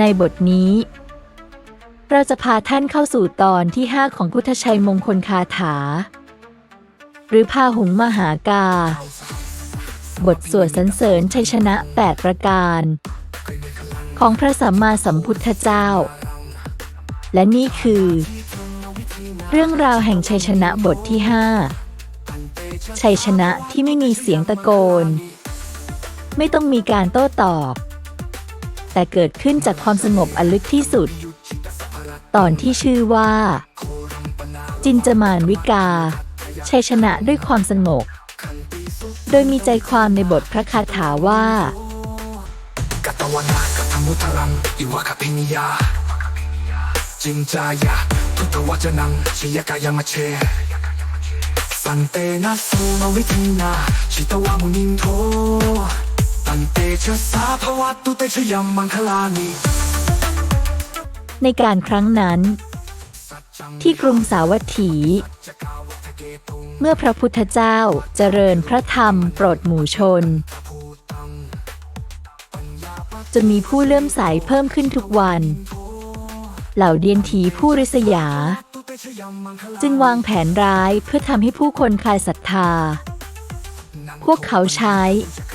ในบทนี้ เราจะพาท่านเข้าสู่ตอนที่ 5 ของพุทธชัยมงคลคาถา หรือพาหุงมหากา บทสวดสรรเสริญชัยชนะ 8 ประการ ของพระสัมมาสัมพุทธเจ้า และนี่คือ เรื่องราวแห่งชัยชนะบทที่ 5 ชัยชนะที่ไม่มีเสียงตะโกน ไม่ต้องมีการโต้ตอบ แต่เกิดขึ้นจากความสงบอันลึกที่สุด ตอนที่ชื่อว่า จินจมานวิกา ชัยชนะด้วยความสงบ โดยมีใจความในบทพระคาถาว่า กตวนากัตมุทรังอิวคปินิยา จิงจายะพุทธวจนังชิยกายามเช สันเตนะสุนวิทินา ชิตวามุนินโท ตันเตชะสาภวัตตุเตชยัมมังคลานิในการครั้งนั้น ที่กรุงสาวัตถี เมื่อพระพุทธเจ้าเจริญพระธรรมโปรดหมู่ชน จนมีผู้เลื่อมใสเพิ่มขึ้นทุกวัน เหล่าเดียนถีผู้ริษยา จึงวางแผนร้ายเพื่อทำให้ผู้คนคลายศรัทธา พวกเขาใช้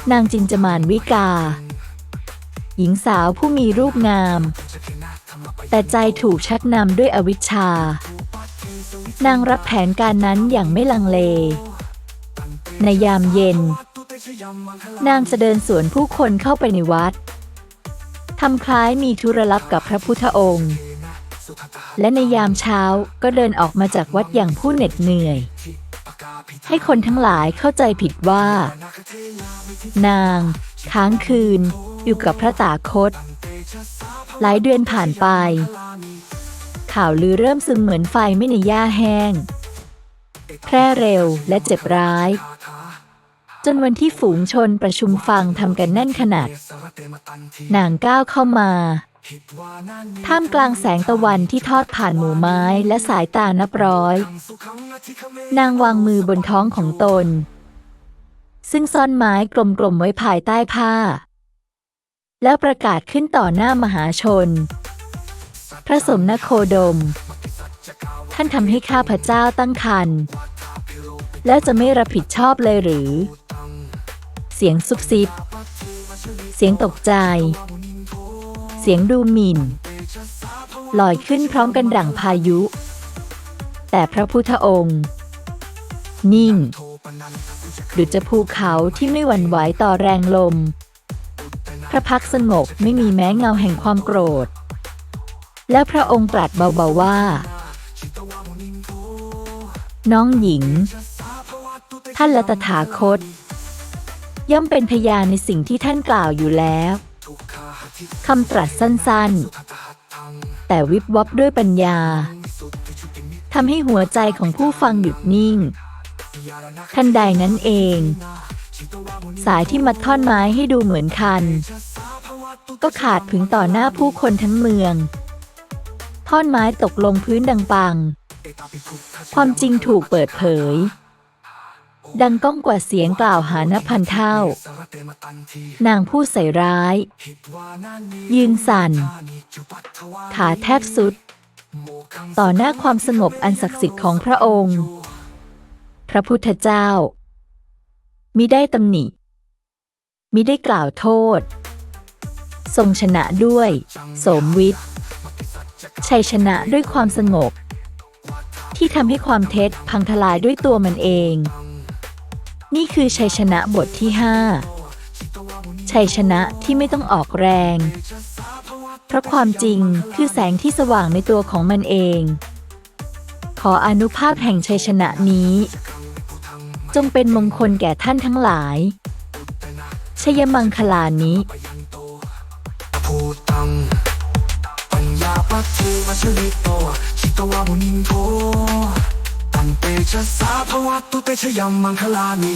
นางจินจมานวิกา หญิงสาวผู้มีรูปงาม แต่ใจถูกชักนำด้วยอวิชชา นางรับแผนการนั้นอย่างไม่ลังเล ในยามเย็น นางจะเดินสวนผู้คนเข้าไปในวัดทำคล้ายมีธุระลับกับพระพุทธองค์ และในยามเช้าก็เดินออกมาจากวัดอย่างผู้เหน็ดเหนื่อย ให้คนทั้งหลายเข้าใจผิดว่า นาง ค้างคืน อยู่กับพระตาคต หลายเดือนผ่านไป ข่าวลือเริ่มซึมเหมือนไฟไม่ในหญ้าแห้ง แพร่เร็วและเจ็บร้าย จนวันที่ฝูงชนประชุมฟังทำกันแน่นขนาด นางก้าวเข้ามา ท่ามกลางแสงตะวันที่ทอดผ่านหมู่ไม้และสายตานับร้อย นางวางมือบนท้องของตน ซึ่งซ่อนไม้กลมๆไว้ภายใต้ผ้า แล้วประกาศขึ้นต่อหน้ามหาชน พระสมณโคดม ท่านทำให้ข้าพเจ้าตั้งครรภ์แล้วจะไม่รับผิดชอบเลยหรือ เสียงซุบซิบ เสียงตกใจ เสียงดูหมิ่น ลอยขึ้นพร้อมกันดั่งพายุ แต่พระพุทธองค์ นิ่งดุจจะภูเขาที่ไม่หวั่นไหวต่อแรงลม พระพักสงบไม่มีแม้เงาแห่งความโกรธ แล้วพระองค์ตรัสเบาๆว่า น้องหญิง ท่านละตถาคต ย่อมเป็นพยานในสิ่งที่ท่านกล่าวอยู่แล้ว คำตรัสสั้นๆ แต่วิบวับด้วยปัญญาทำให้หัวใจของผู้ฟังหยุดนิ่ง ทันใดนั้นเอง สายที่มัดท่อนไม้ให้ดูเหมือนคัน ก็ขาดผึงต่อหน้าผู้คนทั้งเมือง ท่อนไม้ตกลงพื้นดังปัง ความจริงถูกเปิดเผย ดังก้องกว่าเสียงกล่าวหานับพันเท่า นางผู้ใส่ร้าย ยืนสั่น ขาแทบสุด ต่อหน้าความสงบอันศักดิ์สิทธิ์ของพระองค์ พระพุทธเจ้า มิได้ตำหนิ มิได้กล่าวโทษ ทรงชนะด้วยโสมวิทย์ชัยชนะด้วยความสงบ ที่ทำให้ความเท็จพังทลายด้วยตัวมันเอง นี่คือชัยชนะบทที่5 ชัยชนะที่ไม่ต้องออกแรง เพราะความจริงคือแสงที่สว่างในตัวของมันเอง ขออนุภาพแห่งชัยชนะนี้ จงเป็นมงคลแก่ท่านทั้งหลาย ชยมังคลานิภูตังปัญญาปัจเตชิตวามุนินโทตันเตชะสาภวัตตุเตชยัมมังคลานิ